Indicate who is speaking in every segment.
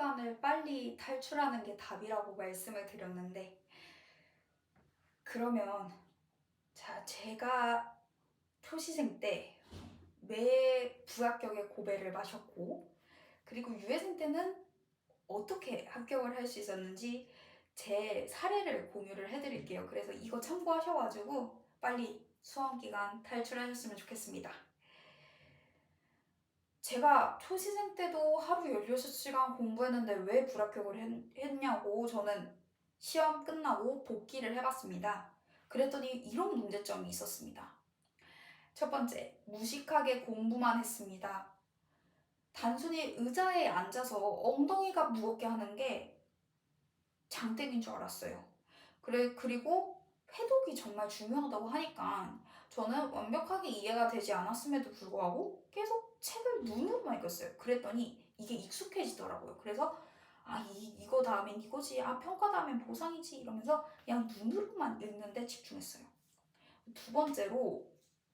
Speaker 1: 기간을 빨리 탈출하는 게 답이라고 말씀을 드렸는데, 그러면, 자, 제가 표시생 때 매 부합격에 고배를 마셨고, 그리고 유해생 때는 어떻게 합격을 할 수 있었는지 제 사례를 공유를 해드릴게요. 그래서 이거 참고하셔가지고 빨리 수험기간 탈출하셨으면 좋겠습니다. 제가 초시생 때도 하루 16시간 공부했는데 왜 불합격을 했, 했냐고 저는 시험 끝나고 복기를 해봤습니다. 그랬더니 이런 문제점이 있었습니다. 첫 번째, 무식하게 공부만 했습니다. 단순히 의자에 앉아서 엉덩이가 무겁게 하는 게 장땡인 줄 알았어요. 그래, 그리고 회독이 정말 중요하다고 하니까 저는 완벽하게 이해가 되지 않았음에도 불구하고 계속 책을 눈으로만 읽었어요. 그랬더니 이게 익숙해지더라고요. 그래서 아, 이, 이거 다음엔 이거지. 아, 평가 다음엔 보상이지. 이러면서 그냥 눈으로만 읽는데 집중했어요. 두 번째로,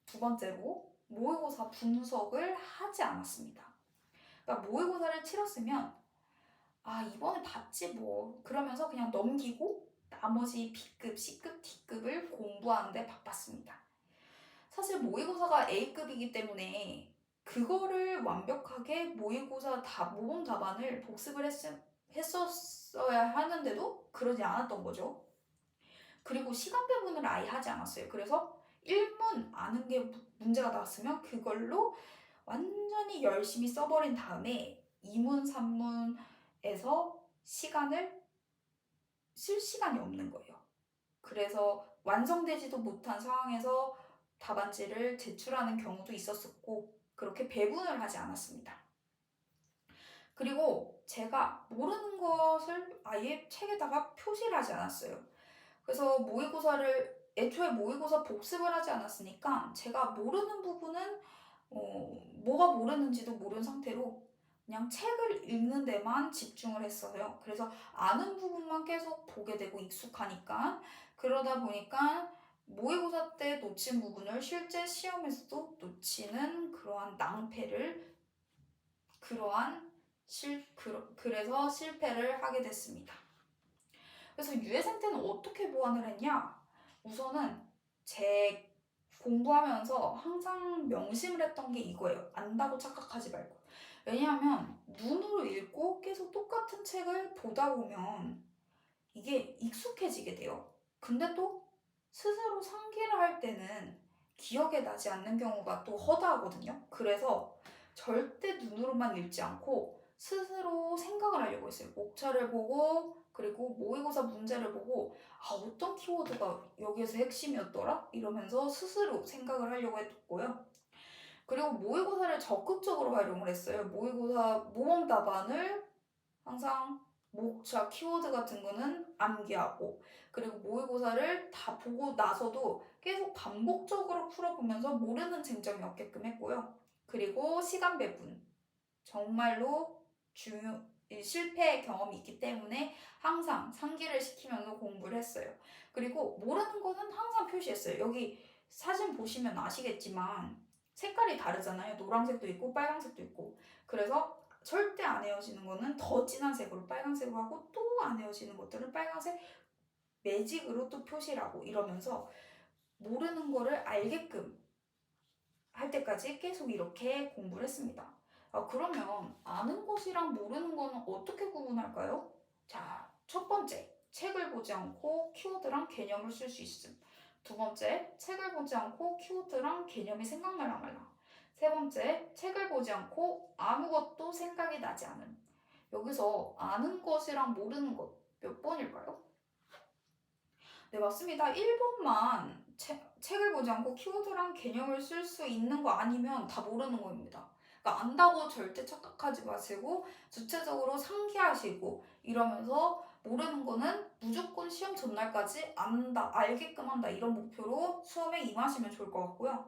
Speaker 1: 두 번째로 모의고사 분석을 하지 않았습니다. 그러니까 모의고사를 치렀으면 아, 이번에 봤지 뭐. 그러면서 그냥 넘기고 나머지 B급, C급, D급을 공부하는데 바빴습니다. 사실 모의고사가 A급이기 때문에 그거를 완벽하게 모의고사 다 모범 답안을 복습을 했, 했었어야 하는데도 그러지 않았던 거죠. 그리고 시간 배분을 아예 하지 않았어요. 그래서 1문 아는 게 문제가 나왔으면 그걸로 완전히 열심히 써버린 다음에 2문, 3문에서 시간을 쓸 시간이 없는 거예요. 그래서 완성되지도 못한 상황에서 답안지를 제출하는 경우도 있었었고, 그렇게 배분을 하지 않았습니다. 그리고 제가 모르는 것을 아예 책에다가 표시를 하지 않았어요. 그래서 모의고사를 애초에 모의고사 복습을 하지 않았으니까 제가 모르는 부분은 어, 뭐가 모르는지도 모르는 상태로 그냥 책을 읽는 데만 집중을 했어요. 그래서 아는 부분만 계속 보게 되고 익숙하니까 그러다 보니까 모의고사 때 놓친 부분을 실제 시험에서도 놓치는 그러한 낭패를 그러한 실 그, 그래서 실패를 하게 됐습니다. 그래서 유해생 때는 어떻게 보완을 했냐? 우선은 제 공부하면서 항상 명심을 했던 게 이거예요. 안다고 착각하지 말고. 왜냐하면 눈으로 읽고 계속 똑같은 책을 보다 보면 이게 익숙해지게 돼요. 근데 또 스스로 상기를 할 때는 기억에 나지 않는 경우가 또 허다하거든요. 그래서 절대 눈으로만 읽지 않고 스스로 생각을 하려고 했어요. 목차를 보고 그리고 모의고사 문제를 보고 아 어떤 키워드가 여기에서 핵심이었더라 이러면서 스스로 생각을 하려고 했고요. 그리고 모의고사를 적극적으로 활용을 했어요. 모의고사 모범 답안을 항상 목차 키워드 같은 거는 암기하고 그리고 모의고사를 다 보고 나서도 계속 반복적으로 풀어보면서 모르는 쟁점이 없게끔 했고요. 그리고 시간 배분 정말로 중요 실패의 경험이 있기 때문에 항상 상기를 시키면서 공부를 했어요. 그리고 모르는 거는 항상 표시했어요. 여기 사진 보시면 아시겠지만 색깔이 다르잖아요. 노란색도 있고 빨간색도 있고. 그래서 절대 안 헤어지는 거는 더 진한 색으로 빨간색으로 하고 또 안 헤어지는 것들은 빨간색 매직으로 또 표시를 하고 이러면서 모르는 거를 알게끔 할 때까지 계속 이렇게 공부를 했습니다. 아, 그러면 아는 것이랑 모르는 거는 어떻게 구분할까요? 자, 첫 번째, 책을 보지 않고 키워드랑 개념을 쓸 수 있음. 두 번째, 책을 보지 않고 키워드랑 개념이 생각나라 말라. 세 번째, 책을 보지 않고 아무것도 생각이 나지 않음. 여기서 아는 것이랑 모르는 것 몇 번일까요? 네, 맞습니다. 1번만 책을 보지 않고 키워드랑 개념을 쓸 수 있는 거 아니면 다 모르는 겁니다. 그러니까 안다고 절대 착각하지 마시고 주체적으로 상기하시고 이러면서 모르는 거는 무조건 시험 전날까지 안다, 알게끔 한다 이런 목표로 수험에 임하시면 좋을 것 같고요.